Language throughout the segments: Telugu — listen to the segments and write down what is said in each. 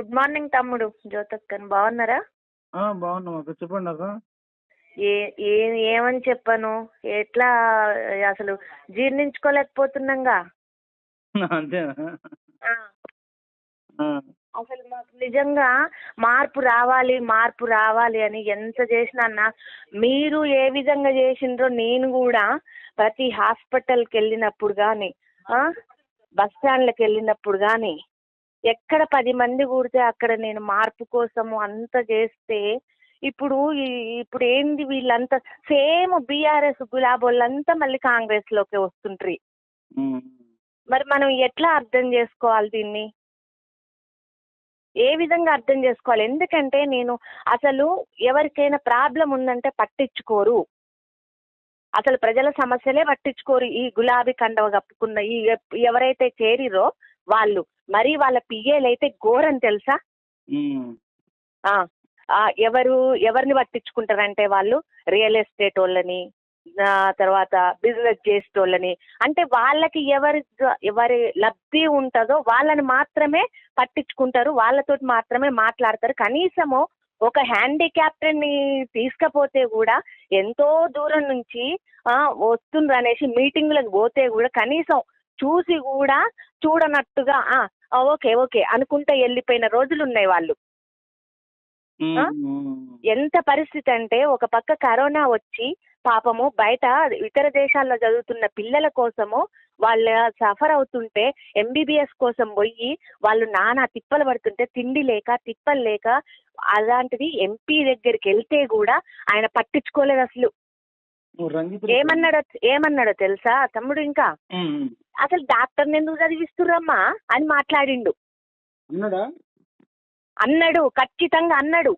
గుడ్ మార్నింగ్ తమ్ముడు జ్యోతక్కని. బాగున్నారా? బాగున్నాం అక్క. చెప్పండి అక్క. ఏ ఏ ఏమని చెప్పను? ఎట్లా అసలు జీర్ణించుకోలేకపోతున్నాంగా? అంతేనా? అసలు మాకు నిజంగా మార్పు రావాలి మార్పు రావాలి అని ఎంత చేసినా అన్న మీరు ఏ విధంగా చేసిండ్రో నేను కూడా ప్రతి హాస్పిటల్కి వెళ్ళినప్పుడు కానీ బస్ స్టాండ్లకు వెళ్ళినప్పుడు కానీ ఎక్కడ పది మంది కూడితే అక్కడ నేను మార్పు కోసము అంత చేస్తే ఇప్పుడు ఇప్పుడు ఏంది వీళ్ళంతా సేమ్ బీఆర్ఎస్ గులాబోళ్ళంతా మళ్ళీ కాంగ్రెస్లోకి వస్తుంటారు ఉమ్. మరి మనం ఎట్లా అర్థం చేసుకోవాలి దీన్ని? ఏ విధంగా అర్థం చేసుకోవాలి? ఎందుకంటే నేను అసలు ఎవరికైనా ప్రాబ్లం ఉందంటే పట్టించుకోరు. అసలు ప్రజల సమస్యలే పట్టించుకోరు. ఈ గులాబీ కండవ కప్పుకున్న ఈ ఎవరైతే చేరిరో వాళ్ళు. మరి వాళ్ళ పిఏలు అయితే ఘోరం తెలుసా? ఎవరు ఎవరిని పట్టించుకుంటారంటే వాళ్ళు? రియల్ ఎస్టేట్ వాళ్ళని తర్వాత బిజినెస్ చేసేటోళ్ళని. అంటే వాళ్ళకి ఎవరి ఎవరి లబ్ధి ఉంటుందో వాళ్ళని మాత్రమే పట్టించుకుంటారు వాళ్ళతోటి మాత్రమే మాట్లాడతారు. కనీసము ఒక హ్యాండిక్యాప్టెన్ని తీసుకపోతే కూడా ఎంతో దూరం నుంచి వస్తుండ్రు అనేసి మీటింగ్లకు పోతే కూడా కనీసం చూసి కూడా చూడనట్టుగా ఆ, ఓకే ఓకే అనుకుంటే వెళ్ళిపోయిన రోజులు ఉన్నాయి వాళ్ళు. ఎంత పరిస్థితి అంటే ఒక పక్క కరోనా వచ్చి పాపము బయట ఇతర దేశాల్లో చదువుతున్న పిల్లల కోసము వాళ్ళు సఫర్ అవుతుంటే ఎంబీబీఎస్ కోసం పోయి వాళ్ళు నానా తిప్పలు పడుతుంటే తిండి లేక తిప్పలు లేక అలాంటిది ఎంపీ దగ్గరికి వెళ్తే కూడా ఆయన పట్టించుకోలేదు అసలు. ఏమన్నాడో ఏమన్నాడో తెలుసా? తమ్ముడు ఇంకా. అసలు డాక్టర్ని ఎందుకు చదివిస్తుర్రమ్మా? అని మాట్లాడిండు. అన్నాడా? అన్నాడు ఖచ్చితంగా అన్నాడు.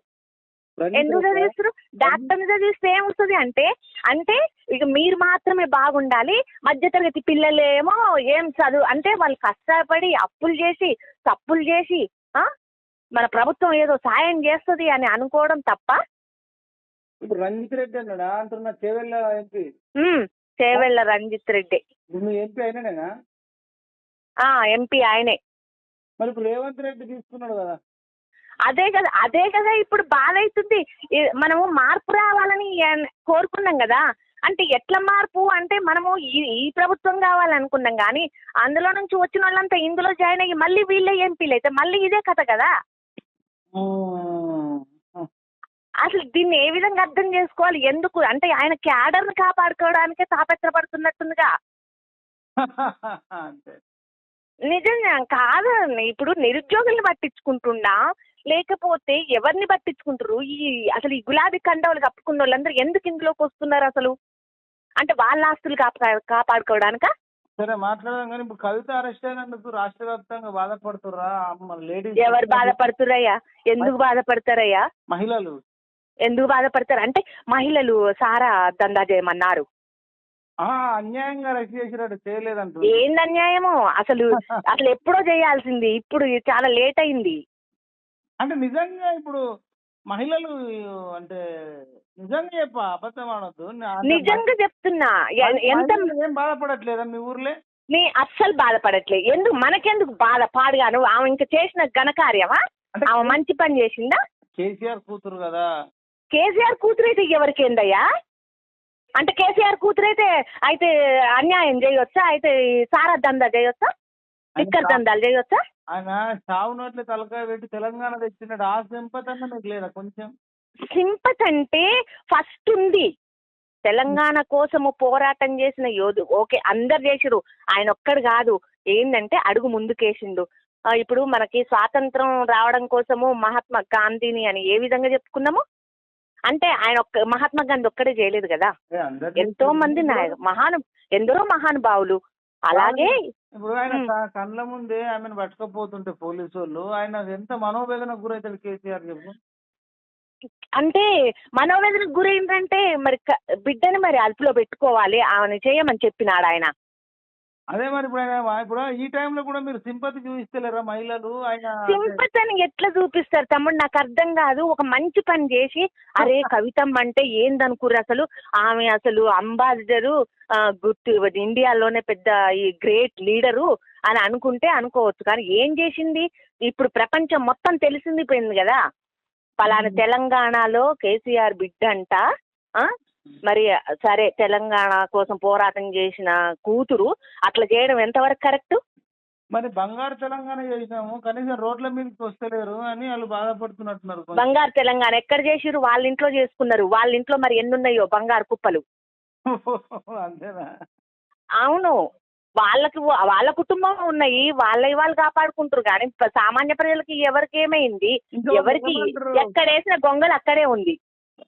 ఎందుకు? చదివిస్తారు డాక్టర్ని చదివిస్తే ఏమొస్తుంది అంటే అంటే ఇక మీరు మాత్రమే బాగుండాలి మధ్యతరగతి పిల్లలేమో ఏం చదువు అంటే వాళ్ళు కష్టపడి అప్పులు చేసి తప్పులు చేసి ఆ? మన ప్రభుత్వం ఏదో సాయం చేస్తుంది అని అనుకోవడం తప్ప ఇప్పుడు రంజిత్ రెడ్డి అన్నాడా? అంటున్నా చేవెళ్ళ ఎంపీ. చేవెళ్ళ రంజిత్ రెడ్డి. ఇప్పుడు నువ్వు ఎంపీ అయినాడేనా ఆ ఎంపీ ఆయనే. మరి ఇప్పుడు రేవంత్ రెడ్డి తీసుకున్నాడు కదా. అదే కదా అదే కదా ఇప్పుడు బాధ అవుతుంది మనము మార్పు రావాలని కోరుకున్నాం కదా. అంటే ఎట్లా మార్పు అంటే మనము ఈ ఈ ప్రభుత్వం కావాలనుకున్నాం కానీ అందులో నుంచి వచ్చిన వాళ్ళంతా ఇందులో జాయిన్ అయ్యి మళ్ళీ వీళ్ళే ఎంపీలు అయితే మళ్ళీ ఇదే కథ కదా. అసలు దీన్ని ఏ విధంగా అర్థం చేసుకోవాలి? ఎందుకు? అంటే ఆయన క్యాడర్ని కాపాడుకోవడానికే తాపత్రపడుతున్నట్టుందిగా అంతే. నిజంగా కాదండి. ఇప్పుడు నిరుద్యోగుల్ని పట్టించుకుంటుండా లేకపోతే ఎవరిని పట్టించుకుంటారు ఈ అసలు ఈ గులాబీ కండవలు కప్పుకున్న వాళ్ళందరూ ఎందుకు ఇందులోకి వస్తున్నారు అసలు? అంటే వాళ్ళ ఆస్తులు కాపా కాపాడుకోవడానిక? సరే మాట్లాడదాం కానీ ఇప్పుడు కవిత అరెస్ట్ అయినందుకు రాష్ట్ర వ్యాప్తంగా బాధపడుతుర్రా? అమ్మ లేడీస్ ఎవరు బాధపడుతురయ్యా ఎందుకు బాధపడతారయ్యా? మహిళలు. ఎందుకు బాధపడతారు? అంటే మహిళలు సారా దందా చేయమన్నారు. అన్యాయంగా చేసినట్టు చేయలేదంటూ ఏంది అన్యాయమో? అసలు అసలు ఎప్పుడో చేయాల్సింది. ఇప్పుడు చాలా లేట్ అయింది. అంటే నిజంగా ఇప్పుడు మహిళలు అంటే నిజంగా చెప్ప అబద్ధం ఆడొద్దు. నిజంగా చెప్తున్నా. ఎంత ఏం బాధపడట్లేదా మీ ఊర్లే? నీ అస్సలు బాధపడట్లే. ఎందుకు మనకెందుకు బాధ? పాడుగాను ఆమె ఇంకా చేసిన ఘనకార్యమా? ఆమె మంచి పని చేసిందా? కేసీఆర్ కూతురు కదా. కేసీఆర్ కూతురైతే ఎవరికేందయ్యా? అంటే కేసీఆర్ కూతురైతే అయితే అన్యాయం చేయొచ్చా? అయితే సారా దందా చేయొచ్చా? లిక్కర్ దందాలు చేయొచ్చా? ఆయన చావు నోట్ల తలకాయ పెట్టి తెలంగాణ తెచ్చినాడు. ఆ సింపతి అన్న మీకు లేదా కొంచెం? సింపత్ అంటే ఫస్ట్ ఉంది. తెలంగాణ కోసము పోరాటం చేసిన యోధు. ఓకే అందరు చేసిరు ఆయన ఒక్కడు కాదు. ఏంటంటే అడుగు ముందుకేసిండు. ఇప్పుడు మనకి స్వాతంత్రం రావడం కోసము మహాత్మా గాంధీని అని ఏ విధంగా చెప్పుకున్నాము? అంటే ఆయన ఒక్క మహాత్మా గాంధీ ఒక్కడే చేయలేదు కదా. ఎంతో మంది నాయ మహాను ఎందరో మహానుభావులు. అలాగే ఇప్పుడు ఆయన కళ్ళ ముందే ఆమెను పట్టుకపోతుంటే పోలీసు వాళ్ళు ఆయన ఎంత మనోవేదనకు గురవుతాడు కేసీఆర్ చెప్పు. అంటే మనోవేదనకు గురైందంటే మరి బిడ్డని మరి అదుపులో పెట్టుకోవాలి ఆమెను చేయమని చెప్పినాడు ఆయన. అదే మరి ఇప్పుడు ఆయన ఇప్పుడు ఈ టైంలో కూడా మీరు సింపతి చూపిస్తలేరా మహిళలు? ఆయన సింపత్ అని ఎట్లా చూపిస్తారు తమ్ముడు? నాకు అర్థం కాదు. ఒక మంచి పని చేసి అరే కవితమ్మ అంటే ఏందనుకుర్రు అసలు? ఆమె అసలు అంబాసిడరు గుర్తు ఇండియాలోనే పెద్ద ఈ గ్రేట్ లీడరు అని అనుకుంటే అనుకోవచ్చు. కానీ ఏం చేసింది? ఇప్పుడు ప్రపంచం మొత్తం తెలిసింది పోయింది కదా? పలానా. తెలంగాణలో కేసీఆర్ బిడ్డ అంట ఆ? మరి సరే తెలంగాణ కోసం పోరాటం చేసిన కూతురు అట్లా చేయడం ఎంతవరకు కరెక్ట్? మరి బంగారు తెలంగాణ చేసినాము కనీసం రోడ్ల మీదకి వస్తలేరు అని వాళ్ళు బాధపడుతున్నట్టున్నారు. బంగారు తెలంగాణ ఎక్కడ చేసిరు వాళ్ళ ఇంట్లో చేసుకున్నారు. వాళ్ళ ఇంట్లో మరి ఎన్ని ఉన్నాయో బంగారు కుప్పలు? అంతేనా? అవును. వాళ్ళకి వాళ్ళ కుటుంబం ఉన్నాయి. వాళ్ళ వాళ్ళు కాపాడుకుంటారు కానీ సామాన్య ప్రజలకి ఎవరికి ఏమైంది? ఎవరికి ఏమంటారు? ఎక్కడ వేసిన గొంగలు అక్కడే ఉంది.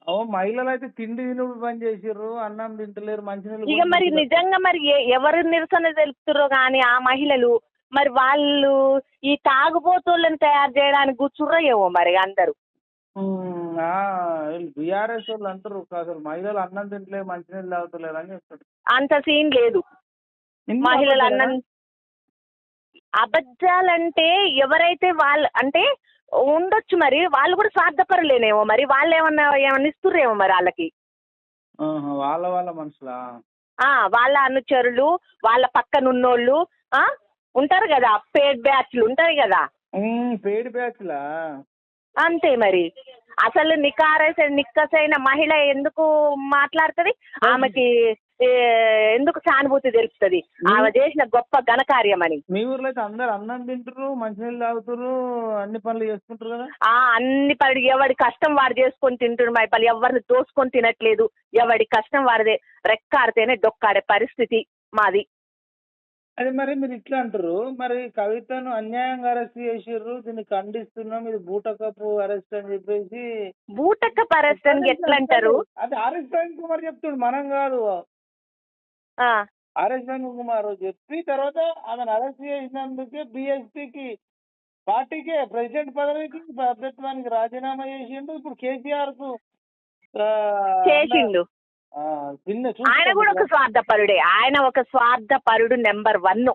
ఓ మహిళలు అయితే తిండి తినుడు పని చేసిర్రు అన్నం తింటలేరు మంచినీళ్ళు ఇక కూడా మరి తింటలేరు. నిజంగా మరి ఏ- ఎవరు నిరసన తెలుపుతారో కానీ ఆ మహిళలు మరి వాళ్ళు ఈ తాగుబోతులను తయారు చేయడానికి కూర్చుర్రో ఏమో మరి అందరూ ఉమ్, ఆ, వీళ్ళు బీఆర్ఎస్ వాళ్ళు అంటారు అసలు మహిళలు అన్నం తింటలేరు మంచినీళ్ళు తాగుతలేరు అని చెప్తారు అంత సీన్ లేదు ఇన్ని మహిళలు? అన్నం అబద్ధాలంటే ఎవరైతే వాళ్ళు అంటే ఉండొచ్చు మరి. వాళ్ళు కూడా స్వార్థపరులేనేమో మరి. వాళ్ళు ఏమన్నా ఏమన్నా ఇస్తుర్రేమో మరి వాళ్ళకి. వాళ్ళ వాళ్ళ మనుషులా? వాళ్ళ అనుచరులు వాళ్ళ పక్కన ఉన్నోళ్ళు ఆ ఉంటారు కదా. పేడ్ బ్యాచ్లు ఉంటారు కదా. పేడి బ్యాచ్లా? అంతే మరి. అసలు నికారస నిక్కసైన మహిళ ఎందుకు మాట్లాడుతుంది? ఆమెకి ఎందుకు సానుభూతి తెలుపుతుంది ఆమె చేసిన గొప్ప ఘనకార్యం అని మీ ఊర్లో అయితే అందరు అన్నం తింటారు మంచినీళ్ళు తాగుతారు అన్ని పనులు చేసుకుంటారు కదా? ఆ అన్ని పనులు ఎవడి కష్టం వాడు చేసుకొని తింటుడు మైపల్లి ఎవరిని దోసుకొని తినట్లేదు. ఎవడి కష్టం వాడిదే రెక్కాడితేనే డొక్కాడే పరిస్థితి మాది. అదే మరి మీరు ఇట్లా అంటారు మరి కవితను అన్యాయంగా అరెస్ట్ చేసిర్రు దీన్ని ఖండిస్తున్నాం ఇది బూటకపు అరెస్ట్ అని చెప్పేసి. బూటక్క పరిస్థితి ఎట్లా అంటారు అది ఆర్ఎస్ ప్రవీణ్ కుమార్ చెప్తుండు మనం కాదు. ఆర్ఎస్ కుమార్ చెప్పి తర్వాత ఆమెను అరెస్ట్ చేసినందుకే బిఎస్పీకి పార్టీకే ప్రెసిడెంట్ పదవికి అభ్యత్వానికి రాజీనామా చేసిండు. ఇప్పుడు కేసీఆర్కు చేసిండు. ఆయన కూడా ఒక స్వార్థపరుడే. ఆయన ఒక స్వార్థపరుడు నెంబర్ వన్.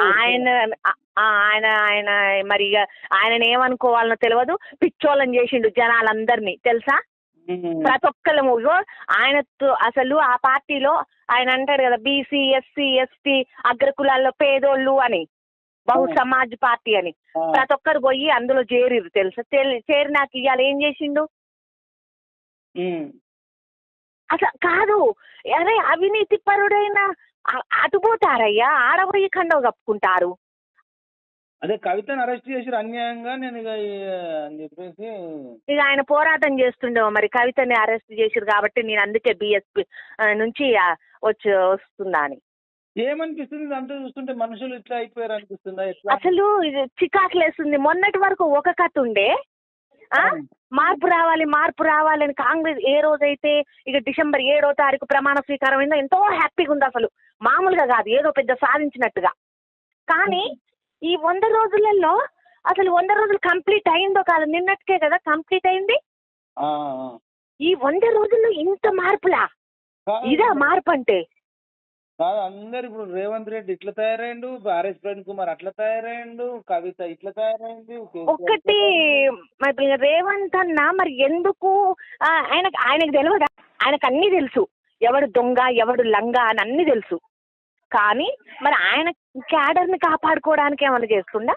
ఆయన ఆయన ఆయన మరి ఇక ఆయన ఏమనుకోవాలనో తెలియదు పిచ్చోళ్ళని చేసిండు జనాలందరినీ. తెలుసా? ప్రతి ఒక్కళ్ళము ఇగో ఆయనతో అసలు ఆ పార్టీలో ఆయన అంటాడు కదా బీసీ ఎస్సీ ఎస్టీ అగ్రకులాల్లో పేదోళ్ళు అని బహు. సమాజ్ పార్టీ అని. ప్రతి ఒక్కరు పోయి అందులో చేరిరు తెలుసా? తెలి- చేరినాక ఇవాళ ఏం చేసిండు? అసలు కాదు. అరే అవినీతి పరుడైన అ- అటుపోతారయ్యా ఆడపోయి కండవ కప్పుకుంటారు. అదే కవితను అరెస్ట్ చేసిరు అన్యాయంగా నేను ఇక అని చెప్పేసి. ఇక ఆయన పోరాటం చేస్తుండేమో మరి కవితని అరెస్ట్ చేసిరు కాబట్టి నేను అందుకే బిఎస్పి నుంచి ఆ, వచ్చి వస్తుందా అని. ఏమనిపిస్తుంది? ఇదంతా చూస్తుంటే మనుషులు ఇట్లా అయిపోయారు అనిపిస్తుందా? ఎట్లా? అసలు ఇది చికాకులేస్తుంది మొన్నటి వరకు ఒక కథ ఉండే. ఆ? మార్పు రావాలి మార్పు రావాలి అని కాంగ్రెస్ ఏ రోజైతే ఇక డిసెంబర్ ఏడో తారీఖు ప్రమాణ స్వీకారం అయిందో ఎంతో హ్యాపీగా ఉంది అసలు. మామూలుగా కాదు ఏదో పెద్ద సాధించినట్టుగా. కానీ ఈ వంద రోజులలో అసలు వంద రోజులు కంప్లీట్ అయిందో కాదు నిన్నటికే కదా కంప్లీట్ అయింది. ఈ వంద రోజుల్లో ఇంత మార్పులా? ఇదా మార్పు అంటే కాదు అందరు ఇప్పుడు రేవంత్ రెడ్డి ఇట్లా తయారైండు ఆర్ఎస్ ప్రవీణ్ కుమార్ అట్లా తయారైండు కవిత ఇట్లా తయారైంది ఒక్కటి మరి రేవంత్ అన్న మరి ఎందుకు ఆ, ఆయనకు ఆయనకు తెలియదా ఆయనకు అన్నీ తెలుసు. ఎవడు దొంగ ఎవడు లంగ అని అన్నీ తెలుసు. కానీ మరి ఆయన క్యాడర్ని కాపాడుకోవడానికి ఏమైనా చేస్తుందా